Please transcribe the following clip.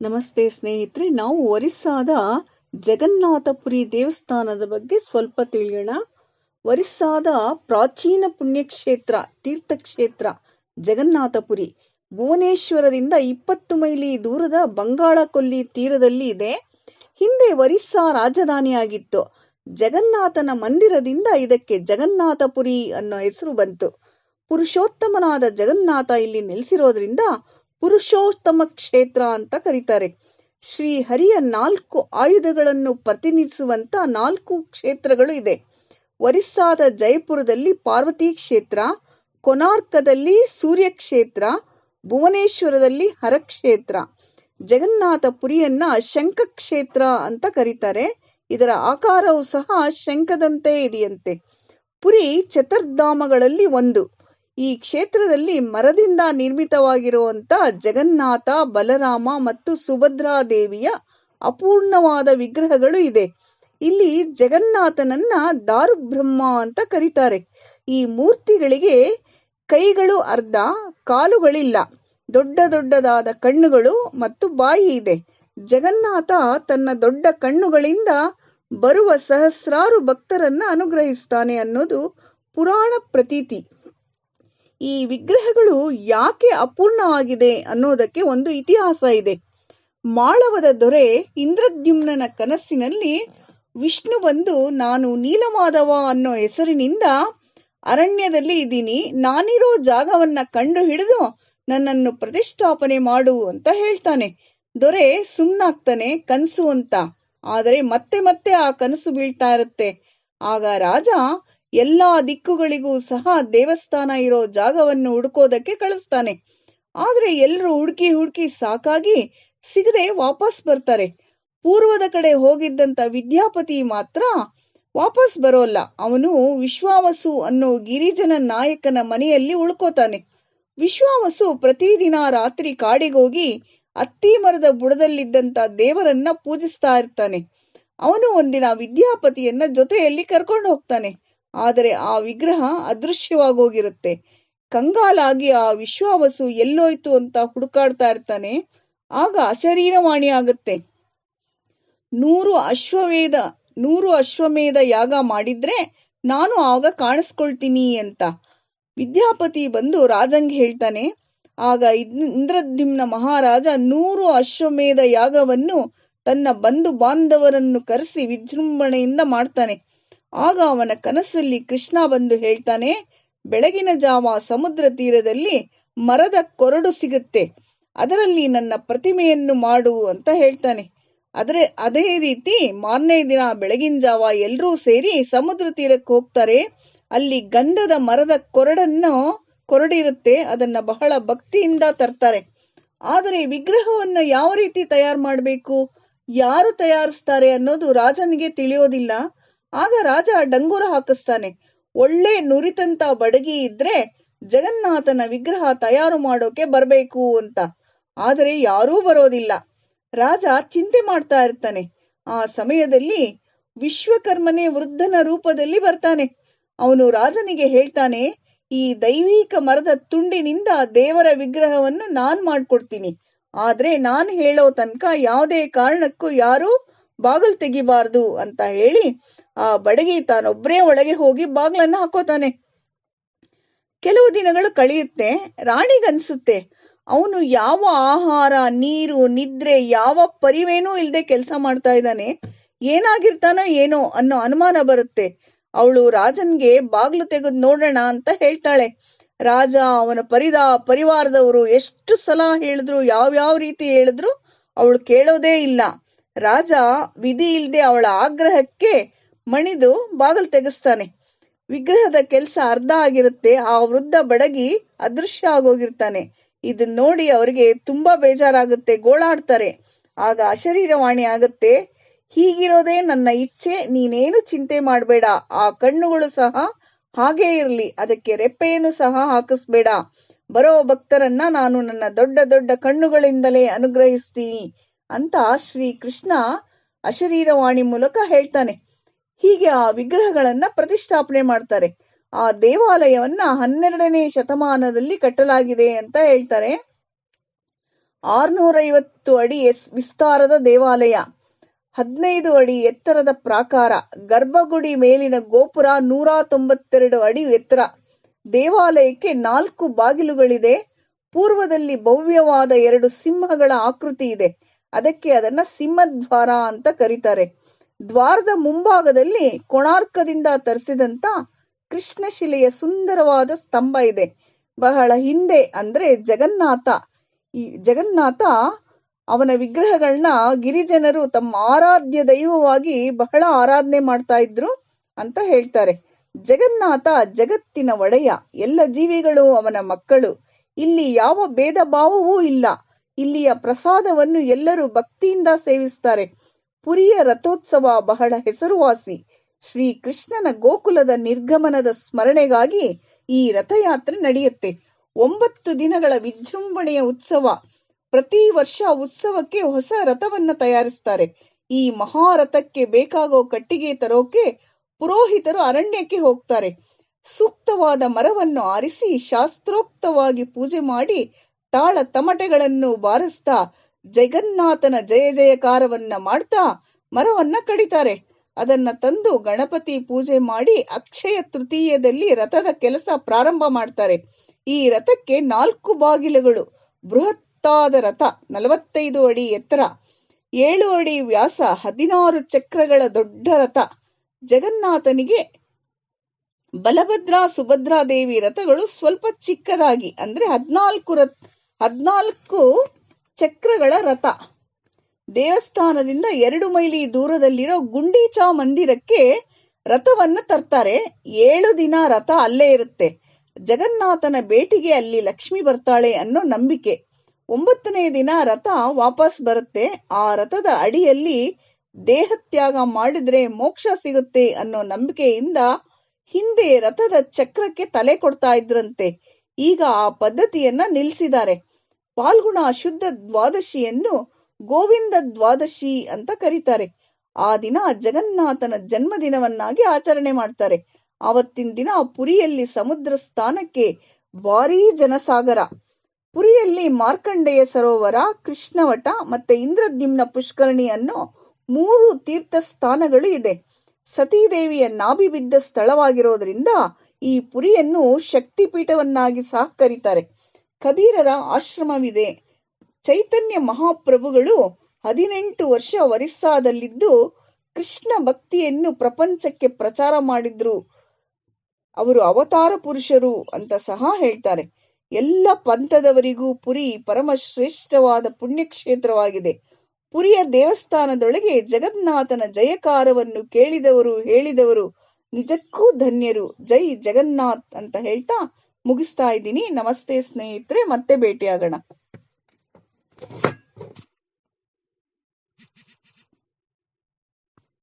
ನಮಸ್ತೆ ಸ್ನೇಹಿತರೆ, ನಾವು ಒರಿಸ್ಸಾದ ಜಗನ್ನಾಥಪುರಿ ದೇವಸ್ಥಾನದ ಬಗ್ಗೆ ಸ್ವಲ್ಪ ತಿಳಿಯೋಣ. ಒರಿಸ್ಸಾದ ಪ್ರಾಚೀನ ಪುಣ್ಯಕ್ಷೇತ್ರ, ತೀರ್ಥಕ್ಷೇತ್ರ ಜಗನ್ನಾಥಪುರಿ. ಭುವನೇಶ್ವರದಿಂದ ಇಪ್ಪತ್ತು ಮೈಲಿ ದೂರದ ಬಂಗಾಳ ಕೊಲ್ಲಿ ತೀರದಲ್ಲಿ ಇದೆ. ಹಿಂದೆ ಒರಿಸ್ಸಾ ರಾಜಧಾನಿಯಾಗಿತ್ತು. ಜಗನ್ನಾಥನ ಮಂದಿರದಿಂದ ಇದಕ್ಕೆ ಜಗನ್ನಾಥಪುರಿ ಅನ್ನೋ ಹೆಸರು ಬಂತು. ಪುರುಷೋತ್ತಮನಾದ ಜಗನ್ನಾಥ ಇಲ್ಲಿ ನೆಲೆಸಿರೋದ್ರಿಂದ ಪುರುಷೋತ್ತಮ ಕ್ಷೇತ್ರ ಅಂತ ಕರೀತಾರೆ. ಶ್ರೀ ಹರಿಯ ನಾಲ್ಕು ಆಯುಧಗಳನ್ನು ಪ್ರತಿನಿಧಿಸುವಂತ ನಾಲ್ಕು ಕ್ಷೇತ್ರಗಳು ಇದೆ. ಒರಿಸ್ಸಾದ ಜೈಪುರದಲ್ಲಿ ಪಾರ್ವತಿ ಕ್ಷೇತ್ರ, ಕೊನಾರ್ಕದಲ್ಲಿ ಸೂರ್ಯ ಕ್ಷೇತ್ರ ಭುವನೇಶ್ವರದಲ್ಲಿ ಹರಕ್ಷೇತ್ರ. ಜಗನ್ನಾಥ ಪುರಿಯನ್ನ ಶಂಖ ಕ್ಷೇತ್ರ ಅಂತ ಕರೀತಾರೆ. ಇದರ ಆಕಾರವು ಸಹ ಶಂಖದಂತೆ ಇದೆಯಂತೆ. ಪುರಿ ಚತುರ್ಧಾಮಗಳಲ್ಲಿ ಒಂದು. ಈ ಕ್ಷೇತ್ರದಲ್ಲಿ ಮರದಿಂದ ನಿರ್ಮಿತವಾಗಿರುವಂತ ಜಗನ್ನಾಥ, ಬಲರಾಮ ಮತ್ತು ಸುಭದ್ರಾ ದೇವಿಯ ಅಪೂರ್ಣವಾದ ವಿಗ್ರಹಗಳು ಇದೆ. ಇಲ್ಲಿ ಜಗನ್ನಾಥನನ್ನ ದಾರುಬ್ರಹ್ಮ ಅಂತ ಕರೀತಾರೆ. ಈ ಮೂರ್ತಿಗಳಿಗೆ ಕೈಗಳು ಅರ್ಧ, ಕಾಲುಗಳಿಲ್ಲ. ದೊಡ್ಡ ದೊಡ್ಡದಾದ ಕಣ್ಣುಗಳು ಮತ್ತು ಬಾಯಿ ಇದೆ. ಜಗನ್ನಾಥ ತನ್ನ ದೊಡ್ಡ ಕಣ್ಣುಗಳಿಂದ ಬರುವ ಸಹಸ್ರಾರು ಭಕ್ತರನ್ನ ಅನುಗ್ರಹಿಸ್ತಾನೆ ಅನ್ನೋದು ಪುರಾಣ ಪ್ರತೀತಿ. ಈ ವಿಗ್ರಹಗಳು ಯಾಕೆ ಅಪೂರ್ಣವಾಗಿದೆ ಅನ್ನೋದಕ್ಕೆ ಒಂದು ಇತಿಹಾಸ ಇದೆ. ಮಾಳವದ ದೊರೆ ಇಂದ್ರದ್ಯುಮ್ನ ಕನಸಿನಲ್ಲಿ ವಿಷ್ಣು ಬಂದು, ನಾನು ನೀಲಮಾಧವ ಅನ್ನೋ ಹೆಸರಿನಿಂದ ಅರಣ್ಯದಲ್ಲಿ ಇದ್ದೀನಿ. ನಾನಿರೋ ಜಾಗವನ್ನ ಕಂಡು ಹಿಡಿದು ನನ್ನನ್ನು ಪ್ರತಿಷ್ಠಾಪನೆ ಮಾಡು ಅಂತ ಹೇಳ್ತಾನೆ. ದೊರೆ ಸುಮ್ನಾಗ್ತಾನೆ ಕನಸು ಅಂತ. ಆದರೆ ಮತ್ತೆ ಮತ್ತೆ ಆ ಕನಸು ಬೀಳ್ತಾ ಇರುತ್ತೆ. ಆಗ ರಾಜ ಎಲ್ಲಾ ದಿಕ್ಕುಗಳಿಗೂ ಸಹ ದೇವಸ್ಥಾನ ಇರೋ ಜಾಗವನ್ನು ಹುಡುಕೋದಕ್ಕೆ ಕಳಿಸ್ತಾನೆ. ಆದ್ರೆ ಎಲ್ಲರೂ ಹುಡುಕಿ ಹುಡುಕಿ ಸಾಕಾಗಿ ಸಿಗದೆ ವಾಪಸ್ ಬರ್ತಾರೆ. ಪೂರ್ವದ ಕಡೆ ಹೋಗಿದ್ದಂತ ವಿದ್ಯಾಪತಿ ಮಾತ್ರ ವಾಪಸ್ ಬರೋಲ್ಲ. ಅವನು ವಿಶ್ವಾವಸು ಅನ್ನೋ ಗಿರಿಜನ ನಾಯಕನ ಮನೆಯಲ್ಲಿ ಉಳ್ಕೋತಾನೆ. ವಿಶ್ವಾವಸು ಪ್ರತಿದಿನ ರಾತ್ರಿ ಕಾಡಿಗೋಗಿ ಅತ್ತಿ ಮರದ ಬುಡದಲ್ಲಿದ್ದಂತ ದೇವರನ್ನ ಪೂಜಿಸ್ತಾ ಇರ್ತಾನೆ. ಅವನು ಒಂದಿನ ವಿದ್ಯಾಪತಿಯನ್ನ ಜೊತೆಯಲ್ಲಿ ಕರ್ಕೊಂಡು ಹೋಗ್ತಾನೆ. ಆದರೆ ಆ ವಿಗ್ರಹ ಅದೃಶ್ಯವಾಗೋಗಿರುತ್ತೆ. ಕಂಗಾಲಾಗಿ ಆ ವಿಶ್ವಾವಸು ಎಲ್ಲೋಯ್ತು ಅಂತ ಹುಡುಕಾಡ್ತಾ ಇರ್ತಾನೆ. ಆಗ ಅಶರೀರವಾಣಿ ಆಗುತ್ತೆ. ನೂರು ಅಶ್ವವೇದ ನೂರು ಅಶ್ವಮೇಧ ಯಾಗ ಮಾಡಿದ್ರೆ ನಾನು ಆಗ ಕಾಣಿಸ್ಕೊಳ್ತೀನಿ ಅಂತ. ವಿದ್ಯಾಪತಿ ಬಂದು ರಾಜಂಗೆ ಹೇಳ್ತಾನೆ. ಆಗ ಇಂದ್ರದ್ಯುಮ್ನ ಮಹಾರಾಜ ನೂರು ಅಶ್ವಮೇಧ ಯಾಗವನ್ನು ತನ್ನ ಬಂಧು ಬಾಂಧವರನ್ನು ಕರೆಸಿ ವಿಜೃಂಭಣೆಯಿಂದ ಮಾಡ್ತಾನೆ. ಆಗ ಅವನ ಕನಸಲ್ಲಿ ಕೃಷ್ಣ ಬಂದು ಹೇಳ್ತಾನೆ, ಬೆಳಗಿನ ಜಾವ ಸಮುದ್ರ ತೀರದಲ್ಲಿ ಮರದ ಕೊರಡು ಸಿಗುತ್ತೆ, ಅದರಲ್ಲಿ ನನ್ನ ಪ್ರತಿಮೆಯನ್ನು ಮಾಡು ಅಂತ ಹೇಳ್ತಾನೆ. ಆದರೆ ಅದೇ ರೀತಿ ಮಾರನೇ ದಿನ ಬೆಳಗಿನ ಜಾವ ಎಲ್ಲರೂ ಸೇರಿ ಸಮುದ್ರ ತೀರಕ್ಕೆ ಹೋಗ್ತಾರೆ. ಅಲ್ಲಿ ಗಂಧದ ಮರದ ಕೊರಡನ್ನು, ಕೊರಡಿರುತ್ತೆ, ಅದನ್ನ ಬಹಳ ಭಕ್ತಿಯಿಂದ ತರ್ತಾರೆ. ಆದರೆ ವಿಗ್ರಹವನ್ನು ಯಾವ ರೀತಿ ತಯಾರು ಮಾಡಬೇಕು? ಯಾರು ತಯಾರಿಸ್ತಾರೆ ಅನ್ನೋದು ರಾಜನಿಗೆ ತಿಳಿಯೋದಿಲ್ಲ. ಆಗ ರಾಜ ಡಂಗೂರ ಹಾಕಿಸ್ತಾನೆ. ಒಳ್ಳೆ ನುರಿತಂತ ಬಡಗಿ ಇದ್ರೆ ಜಗನ್ನಾಥನ ವಿಗ್ರಹ ತಯಾರು ಮಾಡೋಕೆ ಬರ್ಬೇಕು ಅಂತ. ಆದರೆ ಯಾರೂ ಬರೋದಿಲ್ಲ. ರಾಜ ಚಿಂತೆ ಮಾಡ್ತಾ ಇರ್ತಾನೆ. ಆ ಸಮಯದಲ್ಲಿ ವಿಶ್ವಕರ್ಮನೆ ವೃದ್ಧನ ರೂಪದಲ್ಲಿ ಬರ್ತಾನೆ. ಅವನು ರಾಜನಿಗೆ ಹೇಳ್ತಾನೆ, ಈ ದೈವಿಕ ಮರದ ತುಂಡಿನಿಂದ ದೇವರ ವಿಗ್ರಹವನ್ನು ನಾನ್ ಮಾಡ್ಕೊಡ್ತೀನಿ. ಆದ್ರೆ ನಾನ್ ಹೇಳೋ ತನಕ ಯಾವುದೇ ಕಾರಣಕ್ಕೂ ಯಾರು ಬಾಗಲ್ ತೆಗಿಬಾರ್ದು ಅಂತ ಹೇಳಿ ಆ ಬಡಗಿ ತಾನೊಬ್ಬರೇ ಒಳಗೆ ಹೋಗಿ ಬಾಗ್ಲನ್ನ ಹಾಕೋತಾನೆ. ಕೆಲವು ದಿನಗಳು ಕಳೆಯುತ್ತೆ, ರಾಣಿಗನ್ಸುತ್ತೆ. ಅವನು ಯಾವ ಆಹಾರ, ನೀರು, ನಿದ್ರೆ, ಯಾವ ಪರಿವೇನೂ ಇಲ್ಲದೆ ಕೆಲಸ ಮಾಡ್ತಾ ಇದ್ದಾನೆ. ಏನಾಗಿರ್ತಾನೋ ಏನೋ ಅನ್ನೋ ಅನುಮಾನ ಬರುತ್ತೆ. ಅವಳು ರಾಜನ್ಗೆ ಬಾಗ್ಲು ತೆಗೆದ್ ನೋಡೋಣ ಅಂತ ಹೇಳ್ತಾಳೆ. ರಾಜ, ಅವನ ಪರಿದ, ಪರಿವಾರದವರು ಎಷ್ಟು ಸಲ ಹೇಳಿದ್ರು, ಯಾವ್ಯಾವ ರೀತಿ ಹೇಳಿದ್ರು, ಅವಳು ಕೇಳೋದೇ ಇಲ್ಲ. ರಾಜ ವಿಧಿ ಇಲ್ಲದೆ ಅವಳ ಆಗ್ರಹಕ್ಕೆ ಮಣಿದು ಬಾಗಲ್ ತೆಗೆಸ್ತಾನೆ. ವಿಗ್ರಹದ ಕೆಲಸ ಅರ್ಧ ಆಗಿರುತ್ತೆ, ಆ ವೃದ್ಧ ಬಡಗಿ ಅದೃಶ್ಯ ಆಗೋಗಿರ್ತಾನೆ. ಇದನ್ನ ನೋಡಿ ಅವರಿಗೆ ತುಂಬಾ ಬೇಜಾರಾಗುತ್ತೆ, ಗೋಳಾಡ್ತಾರೆ. ಆಗ ಅಶರೀರವಾಣಿ ಆಗುತ್ತೆ, ಹೀಗಿರೋದೇ ನನ್ನ ಇಚ್ಛೆ, ನೀನೇನು ಚಿಂತೆ ಮಾಡಬೇಡ, ಆ ಕಣ್ಣುಗಳು ಸಹ ಹಾಗೇ ಇರಲಿ, ಅದಕ್ಕೆ ರೆಪ್ಪೆಯನ್ನು ಸಹ ಹಾಕಿಸ್ಬೇಡ. ಬರೋ ಭಕ್ತರನ್ನ ನಾನು ನನ್ನ ದೊಡ್ಡ ದೊಡ್ಡ ಕಣ್ಣುಗಳಿಂದಲೇ ಅನುಗ್ರಹಿಸ್ತೀನಿ ಅಂತ ಶ್ರೀ ಕೃಷ್ಣ ಅಶರೀರವಾಣಿ ಮೂಲಕ ಹೇಳ್ತಾನೆ. ಹೀಗೆ ಆ ವಿಗ್ರಹಗಳನ್ನ ಪ್ರತಿಷ್ಠಾಪನೆ ಮಾಡ್ತಾರೆ. ಆ ದೇವಾಲಯವನ್ನ ಹನ್ನೆರಡನೇ ಶತಮಾನದಲ್ಲಿ ಕಟ್ಟಲಾಗಿದೆ ಅಂತ ಹೇಳ್ತಾರೆ. ಆರ್ನೂರೈವತ್ತು ಅಡಿ ಎಸ್- ವಿಸ್ತಾರದ ದೇವಾಲಯ, ಹದಿನೈದು ಅಡಿ ಎತ್ತರದ ಪ್ರಾಕಾರ, ಗರ್ಭಗುಡಿ ಮೇಲಿನ ಗೋಪುರ ನೂರ ತೊಂಬತ್ತೆರಡು ಅಡಿ ಎತ್ತರ. ದೇವಾಲಯಕ್ಕೆ ನಾಲ್ಕು ಬಾಗಿಲುಗಳಿದೆ. ಪೂರ್ವದಲ್ಲಿ ಭವ್ಯವಾದ ಎರಡು ಸಿಂಹಗಳ ಆಕೃತಿ ಇದೆ. ಅದಕ್ಕೆ ಅದನ್ನ ಸಿಂಹದ್ವಾರ ಅಂತ ಕರೀತಾರೆ. ದ್ವಾರದ ಮುಂಭಾಗದಲ್ಲಿ ಕೋಣಾರ್ಕದಿಂದ ತರಿಸಿದಂತ ಕೃಷ್ಣಶಿಲೆಯ ಸುಂದರವಾದ ಸ್ತಂಭ ಇದೆ. ಬಹಳ ಹಿಂದೆ ಅಂದ್ರೆ ಜಗನ್ನಾಥ. ಈ ಜಗನ್ನಾಥ ಅವನ ವಿಗ್ರಹಗಳನ್ನ ಗಿರಿಜನರು ತಮ್ಮ ಆರಾಧ್ಯ ದೈವವಾಗಿ ಬಹಳ ಆರಾಧನೆ ಮಾಡ್ತಾ ಇದ್ರು ಅಂತ ಹೇಳ್ತಾರೆ. ಜಗನ್ನಾಥ ಜಗತ್ತಿನ ಒಡೆಯ. ಎಲ್ಲ ಜೀವಿಗಳು ಅವನ ಮಕ್ಕಳು. ಇಲ್ಲಿ ಯಾವ ಭೇದ ಭಾವವೂ ಇಲ್ಲ. ಇಲ್ಲಿಯ ಪ್ರಸಾದವನ್ನು ಎಲ್ಲರೂ ಭಕ್ತಿಯಿಂದ ಸೇವಿಸ್ತಾರೆ. ಪುರಿಯ ರಥೋತ್ಸವ ಬಹಳ ಹೆಸರುವಾಸಿ. ಶ್ರೀ ಕೃಷ್ಣನ ಗೋಕುಲದ ನಿರ್ಗಮನದ ಸ್ಮರಣೆಗಾಗಿ ಈ ರಥಯಾತ್ರೆ ನಡೆಯುತ್ತೆ. ಒಂಬತ್ತು ದಿನಗಳ ವಿಜೃಂಭಣೆಯ ಉತ್ಸವ. ಪ್ರತಿ ವರ್ಷ ಉತ್ಸವಕ್ಕೆ ಹೊಸ ರಥವನ್ನ ತಯಾರಿಸ್ತಾರೆ. ಈ ಮಹಾರಥಕ್ಕೆ ಬೇಕಾಗೋ ಕಟ್ಟಿಗೆ ತರೋಕೆ ಪುರೋಹಿತರು ಅರಣ್ಯಕ್ಕೆ ಹೋಗ್ತಾರೆ. ಸೂಕ್ತವಾದ ಮರವನ್ನು ಆರಿಸಿ ಶಾಸ್ತ್ರೋಕ್ತವಾಗಿ ಪೂಜೆ ಮಾಡಿ ತಾಳ ತಮಟೆಗಳನ್ನು ಬಾರಿಸ್ತಾ ಜಗನ್ನಾಥನ ಜಯ ಜಯಕಾರವನ್ನ ಮಾಡ್ತಾ ಮರವನ್ನ ಕಡಿತಾರೆ. ಅದನ್ನ ತಂದು ಗಣಪತಿ ಪೂಜೆ ಮಾಡಿ ಅಕ್ಷಯ ತೃತೀಯದಲ್ಲಿ ರಥದ ಕೆಲಸ ಪ್ರಾರಂಭ ಮಾಡ್ತಾರೆ. ಈ ರಥಕ್ಕೆ ನಾಲ್ಕು ಬಾಗಿಲುಗಳು, ಬೃಹತ್ತಾದ ರಥ ನಲವತ್ತೈದು ಅಡಿ ಎತ್ತರ, ಏಳು ಅಡಿ ವ್ಯಾಸ, ಹದಿನಾರು ಚಕ್ರಗಳ ದೊಡ್ಡ ರಥ, ಜಗನ್ನಾಥನಿಗೆ ಬಲಭದ್ರ ಸುಭದ್ರಾ ದೇವಿ ರಥಗಳು ಸ್ವಲ್ಪ ಚಿಕ್ಕದಾಗಿ ಅಂದ್ರೆ ಹದ್ನಾಲ್ಕು ರಥ, ಹದ್ನಾಲ್ಕು ಚಕ್ರಗಳ ರಥ. ದೇವಸ್ಥಾನದಿಂದ ಎರಡು ಮೈಲಿ ದೂರದಲ್ಲಿರೋ ಗುಂಡೀಚಾ ಮಂದಿರಕ್ಕೆ ರಥವನ್ನು ತರ್ತಾರೆ. ಏಳು ದಿನ ರಥ ಅಲ್ಲೇ ಇರುತ್ತೆ. ಜಗನ್ನಾಥನ ಭೇಟಿಗೆ ಅಲ್ಲಿ ಲಕ್ಷ್ಮಿ ಬರ್ತಾಳೆ ಅನ್ನೋ ನಂಬಿಕೆ. ಒಂಬತ್ತನೇ ದಿನ ರಥ ವಾಪಸ್ ಬರುತ್ತೆ. ಆ ರಥದ ಅಡಿಯಲ್ಲಿ ದೇಹತ್ಯಾಗ ಮಾಡಿದ್ರೆ ಮೋಕ್ಷ ಸಿಗುತ್ತೆ ಅನ್ನೋ ನಂಬಿಕೆಯಿಂದ ಹಿಂದೆ ರಥದ ಚಕ್ರಕ್ಕೆ ತಲೆ ಕೊಡ್ತಾ ಇದ್ರಂತೆ. ಈಗ ಆ ಪದ್ಧತಿಯನ್ನ ನಿಲ್ಲಿಸಿದ್ದಾರೆ ಪಾಲ್ಗುಣ ಶುದ್ಧ ದ್ವಾದಶಿಯನ್ನು ಗೋವಿಂದ ದ್ವಾದಶಿ ಅಂತ ಕರೀತಾರೆ. ಆ ದಿನ ಜಗನ್ನಾಥನ ಜನ್ಮದಿನವನ್ನಾಗಿ ಆಚರಣೆ ಮಾಡ್ತಾರೆ. ಆವತ್ತಿನ ದಿನ ಪುರಿಯಲ್ಲಿ ಸಮುದ್ರ ಸ್ಥಾನಕ್ಕೆ ಭಾರೀ ಜನಸಾಗರ. ಪುರಿಯಲ್ಲಿ ಮಾರ್ಕಂಡೇಯ ಸರೋವರ, ಕೃಷ್ಣವಟ ಮತ್ತೆ ಇಂದ್ರದ್ಯುಮ್ನ ಪುಷ್ಕರಣಿ ಅನ್ನೋ ಮೂರು ತೀರ್ಥ ಸ್ಥಾನಗಳು ಇದೆ. ಸತೀದೇವಿಯ ನಾಭಿ ಬಿದ್ದ ಸ್ಥಳವಾಗಿರೋದ್ರಿಂದ ಈ ಪುರಿಯನ್ನು ಶಕ್ತಿಪೀಠವನ್ನಾಗಿ ಸಹ ಕರೀತಾರೆ ಕಬೀರರ ಆಶ್ರಮವಿದೆ. ಚೈತನ್ಯ ಮಹಾಪ್ರಭುಗಳು ಹದಿನೆಂಟು ವರ್ಷ ವರಿಸ್ಸಾದಲ್ಲಿದ್ದು ಕೃಷ್ಣ ಭಕ್ತಿಯನ್ನು ಪ್ರಪಂಚಕ್ಕೆ ಪ್ರಚಾರ ಮಾಡಿದ್ರು. ಅವರು ಅವತಾರ ಪುರುಷರು ಅಂತ ಸಹ ಹೇಳ್ತಾರೆ. ಎಲ್ಲ ಪಂಥದವರಿಗೂ ಪುರಿ ಪರಮಶ್ರೇಷ್ಠವಾದ ಪುಣ್ಯಕ್ಷೇತ್ರವಾಗಿದೆ. ಪುರಿಯ ದೇವಸ್ಥಾನದೊಳಗೆ ಜಗನ್ನಾಥನ ಜಯಕಾರವನ್ನು ಕೇಳಿದವರು ಹೇಳಿದವರು ನಿಜಕ್ಕೂ ಧನ್ಯರು. ಜೈ ಜಗನ್ನಾಥ್ ಅಂತ ಹೇಳ್ತಾ ಮುಗಿಸ್ತಾ ಇದ್ದೀನಿ. ನಮಸ್ತೆ ಸ್ನೇಹಿತರೆ ಮತ್ತೆ ಭೇಟಿ ಭೇಟಿಯಾಗೋಣ.